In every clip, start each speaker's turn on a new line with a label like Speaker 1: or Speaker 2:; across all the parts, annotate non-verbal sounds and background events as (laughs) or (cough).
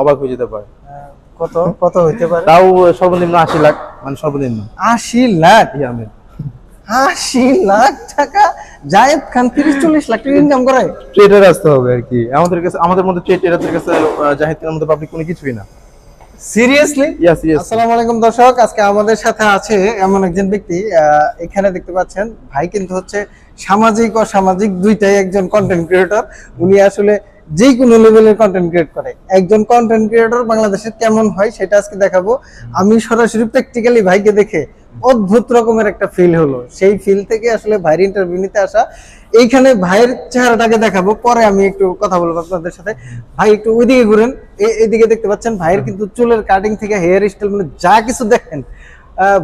Speaker 1: অবাক হয়ে যেতে পারে।
Speaker 2: কত কত হইতে পারে?
Speaker 1: তাও সর্বনিম্ন আশি লাখ মানে সর্বনিম্ন।
Speaker 2: আশি লাখ?
Speaker 1: আমি
Speaker 2: আশি লাখ টাকা? জায়েদ খান তিরিশ চল্লিশ লাখ টাকা ইনকাম করে।
Speaker 1: ট্রেডার আসতে হবে আর কি। আমাদের কাছে আমাদের মধ্যে ট্রেডারদের কাছে জাহিদ খানের মধ্যে পাবলিক কোনো কিছুই না।
Speaker 2: সিরিয়াসলি
Speaker 1: ইয়াস ইয়াস
Speaker 2: আসসালামু আলাইকুম দর্শক আজকে আমাদের সাথে আছে এমন একজন ব্যক্তি এখানে দেখতে পাচ্ছেন ভাই কিন্তু হচ্ছে সামাজিক ও সামাজিক দুইটাই একজন কন্টেন্ট ক্রিয়েটর উনি আসলে যে কোনো লেভেলের কন্টেন্ট ক্রিয়েট করে। একজন কন্টেন্ট ক্রিয়েটর বাংলাদেশে কেমন হয় সেটা আজকে দেখাবো। আমি সরাসরি প্র্যাকটিক্যালি ভাইকে দেখে অদ্ভুত রকমের একটা ফিল হলো। সেই ফিল থেকে আসলে ভাইয়ের ইন্টারভিউ নিতে আসা। এইখানে ভাইয়ের চেহারাটাকে দেখাবো। পরে আমি একটু কথা বলব আপনাদের সাথে। ভাই, একটু ওইদিকে ঘুরেন। এ- এইদিকে দেখতে পাচ্ছেন, ভাইয়ের কিন্তু চুলের কাটিং থেকে হেয়ার স্টাইল মানে যা কিছু দেখেন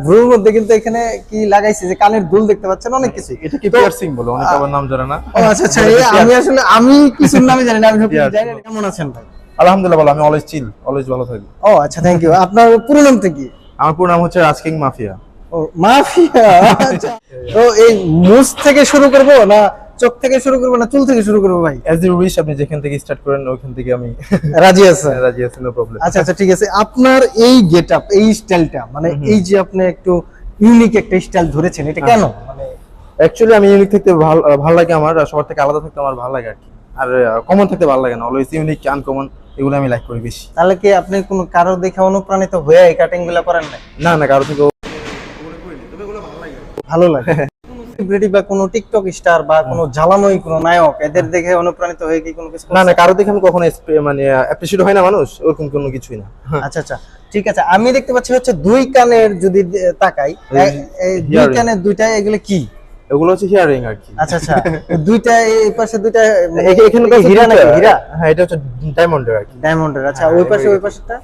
Speaker 2: ভ্রুর মধ্যে কিন্তু এখানে কি লাগাইছে যে কানের দুল দেখতে পাচ্ছেন? অনেক কিছু
Speaker 1: এটা কি পিয়ারসিং বলে? অনেক আবার নাম জানে না।
Speaker 2: ও আচ্ছা আচ্ছা (laughs) আমি আসলে আমি কিছু নামে জানি না আমি সব জানি কেমন আছেন ভাই?
Speaker 1: আলহামদুলিল্লাহ ভালো আমি অলওয়েজ চিল অলওয়েজ ভালো থাকি।
Speaker 2: ও আচ্ছা থ্যাংক ইউ আপনার পুরো নামটা কি?
Speaker 1: আমার পুরো নাম হচ্ছে রাজকিং মাফিয়া।
Speaker 2: ও মাফিয়া আচ্ছা। তো এই মুছ থেকে শুরু করব না চোখ থেকে শুরু করব না চুল থেকে শুরু করব ভাই?
Speaker 1: অ্যাজ ইউ উইশ আপনি যেখান থেকে স্টার্ট করেন ওইখান থেকে আমি
Speaker 2: রাজি আছে
Speaker 1: রাজি আছি নো প্রবলেম
Speaker 2: আচ্ছা আচ্ছা ঠিক আছে। আপনার এই গেটআপ এই স্টাইলটা মানে এই যে আপনি একটু ইউনিক একটা স্টাইল ধরেছেন এটা কেন? মানে
Speaker 1: অ্যাকচুয়ালি আমি ইউনিক থাকতে ভালো ভালো লাগে আমার সবার থেকে আলাদা থাকতে আমার ভালো লাগে আর কি। আর কমন থাকতে ভালো লাগে না অলওয়েজ ইউনিক আনকমন এগুলো আমি লাইক করি বেশি।
Speaker 2: তাহলে কি আপনি কোনো কারও দেখে অনুপ্রাণিত হয়ে এই কাটিংগুলা করেন না
Speaker 1: না না কারও থেকে
Speaker 2: ভালো লাগে। (laughs) সেলিব্রিটি বা কোনো টিকটক স্টার বা কোনো জ্বালানোই কোনো নায়ক এদের দেখে অনুপ্রাণিত হয়ে কি কোনো কিছু
Speaker 1: না না কারও দেখে আমি কখনো মানে হয় না মানুষ ওরকম কোনো কিছুই না।
Speaker 2: আচ্ছা আচ্ছা ঠিক আছে আমি দেখতে পাচ্ছি হচ্ছে দুই কানের যদি তাকাই
Speaker 1: এই
Speaker 2: দুই কানের দুইটা এগুলো কি?
Speaker 1: এগুলো হচ্ছে হিয়ারিং আর কি।
Speaker 2: আচ্ছা আচ্ছা দুইটা এই পাশে দুইটা
Speaker 1: এখানে
Speaker 2: কি হীরা নাকি হীরা?
Speaker 1: হ্যাঁ এটা হচ্ছে ডায়মন্ডের আর কি।
Speaker 2: ডায়মন্ডের আচ্ছা
Speaker 1: হ্যাঁ,
Speaker 2: ওই পাশে ওই পাশেটা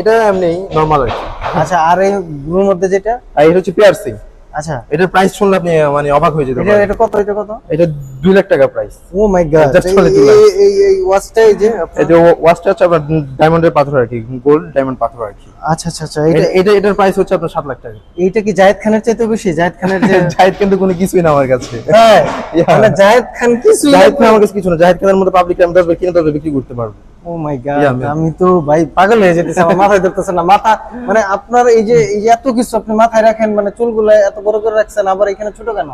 Speaker 1: এটা এমনি নরমাল আর কি।
Speaker 2: আচ্ছা আর এই ব্লুর মধ্যে যেটা?
Speaker 1: আর এটা হচ্ছে পিয়ারসিং
Speaker 2: আচ্ছা।
Speaker 1: এটার প্রাইস শুনলে আপনি মানে অবাক হয়ে
Speaker 2: এটা কত এটা কত?
Speaker 1: এটা দুই লাখ টাকা price
Speaker 2: oh my god
Speaker 1: Just only two lakhs.
Speaker 2: এই এই ওয়াচটা এই যে আপনার-
Speaker 1: ওয়াচটা হচ্ছে আপনার ডায়মন্ডের পাথর আর কি গোল্ড ডায়মন্ড পাথর আর কি।
Speaker 2: আচ্ছা আচ্ছা আচ্ছা এটা
Speaker 1: এটা এটা এটার প্রাইস হচ্ছে আপনার সাত লাখ টাকা।
Speaker 2: এইটা কি জায়েদ খানের চাইতে বেশি? জায়েদ খানের যে (laughs)
Speaker 1: কিন্তু কোনো কিছুই না আমার কাছে।
Speaker 2: হ্যাঁ মানে জায়েদ খান
Speaker 1: খান আমার কাছে কিছু না। জাহিদ খানের মধ্যে পাবলিক আমি বিক্রি করতে পারব।
Speaker 2: ও মাই গড আমি তো ভাই পাগল হয়ে যেতেছি আমার মাথায় ধরতেছে না। মাথা মানে আপনার এই যে এই যে এত কিছু আপনি মাথায় রাখেন মানে চুলগুলো এত বড় করে রাখছেন আবার এখানে ছোট কেন?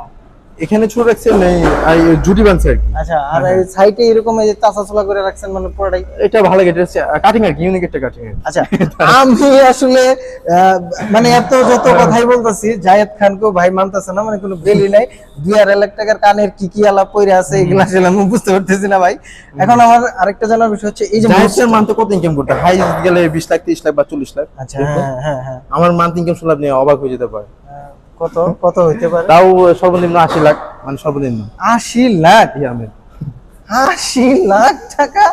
Speaker 1: এখানে ছোট রাখছে নেই আর জুটি বানছে আর কি।
Speaker 2: আচ্ছা আর এই সাইডে এরকম এই যে চাচাচলা করে রাখছেন মানে পুরোটাই?
Speaker 1: এটা ভালো লাগে এটা কাটিং আর কি ইউনিক একটা কাটিং
Speaker 2: আচ্ছা আমি আসলে মানে এত যত কথাই বলতেছি জায়েদ খানকেও ভাই মানতেছে না মানে কোনো বেলি নাই। দুই আড়াই লাখ টাকার কানের কি কি আলাপ পইরে আছে এগুলো আসলে আমি বুঝতে পারতেছি না ভাই। এখন আমার আরেকটা জানার বিষয় হচ্ছে এই যে
Speaker 1: জাহিদ খান মান্থে কত ইনকাম করতে হাই গেলে বিশ লাখ তিরিশ লাখ বা চল্লিশ লাখ।
Speaker 2: আচ্ছা হ্যাঁ হ্যাঁ হ্যাঁ।
Speaker 1: আমার মান্থ ইনকাম শুনলে আপনি অবাক হয়ে যেতে পারে।
Speaker 2: কত কত হইতে পারে?
Speaker 1: তাও সর্বনিম্ন আশি লাখ মানে সর্বনিম্ন।
Speaker 2: আশি লাখ?
Speaker 1: ইয়ামের আমি
Speaker 2: আশি লাখ টাকা?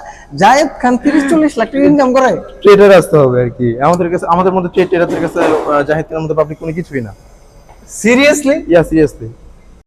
Speaker 2: জায়েদ খান তিরিশ চল্লিশ লাখ টাকা ইনকাম করে।
Speaker 1: ট্রেডার আসতে হবে আর কি। আমাদের কাছে আমাদের মধ্যে ট্রেডারদের কাছে জাহেদ খানের মধ্যে পাবলিক কোনো কিছুই না।
Speaker 2: সিরিয়াসলি
Speaker 1: ইয়া সিরিয়াসলি